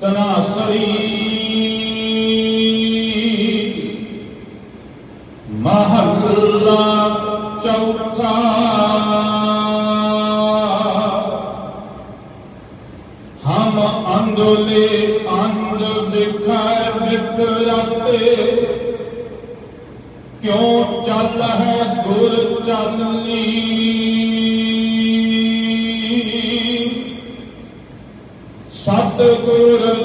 ਤਨਾਸਰੀ ਮਹੱਲਾ ਚੌਥਾ। ਹਮ ਅੰਦੋਲੇ ਅੰਧ ਦਿਖਾਇ ਬਿਖਰਤੇ। ਕਿਉ ਚੱਲ ਹੈ ਗੁਰ ਚਾਲੀ? ਸਤਿਗੁਰ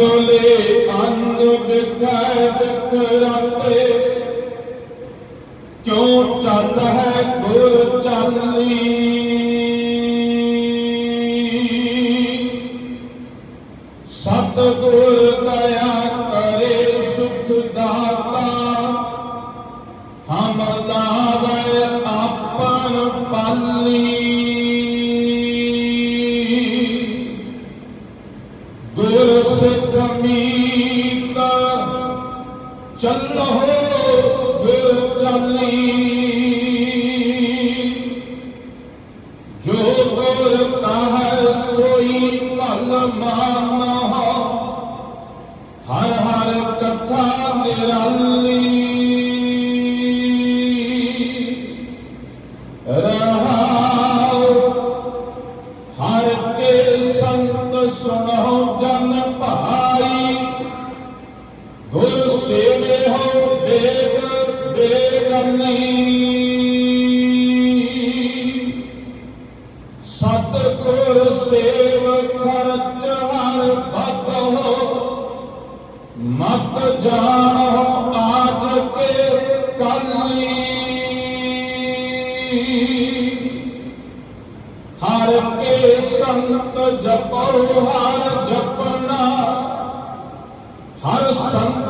ਅੰਦੋਲੇ ਅੰਧ ਬਿਖੈ ਬਿਖਰਤੇ ਕਿਉ ਚੱਲ ਹੈ ਗੁਰ ਚਾਲੀ ਸਤ ਗੁਰ ਚੱਲੋ ਗੁਰ ਚਾਲੀ। ਜੋ ਗੁਰ ਕਹੈ ਸੋਈ ਭਲ ਮਾਨਹੁ ਹਰ ਹਰ ਕਥਾ ਨਿਰਾਲੀ। ਰਹਾਉ, ਹਰ ਕੇ ਸੰਤ ਸੁਣੋ ਜਨ ਭਾਈ ਬੇਗਨੀ ਸਤ ਸੇਵ ਖਰਚ ਹਰ ਭਤ ਮਤ ਜਾਣੋ ਆਜ ਕੇ ਕੱਲੀ ਹਰ ਕੇ ਸੰਤ ਜਪੋ, ਹਰ ਜਪਣਾ, ਹਰ ਸੰਤ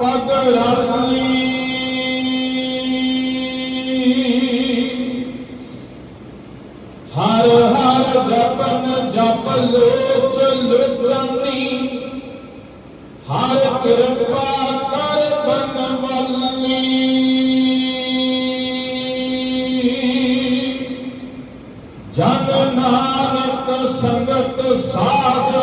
ਪਦ ਰਲੀ ਹਰ ਹਰ ਜਪਨ ਜਪ ਲੋਚ ਲੁਚਨੀ ਹਰ ਕਿਰਪਾ ਕਰ ਬਨ ਵੱਲਨੀ ਜਨ ਨਾਨਕ ਸੰਗਤ ਸਾਧ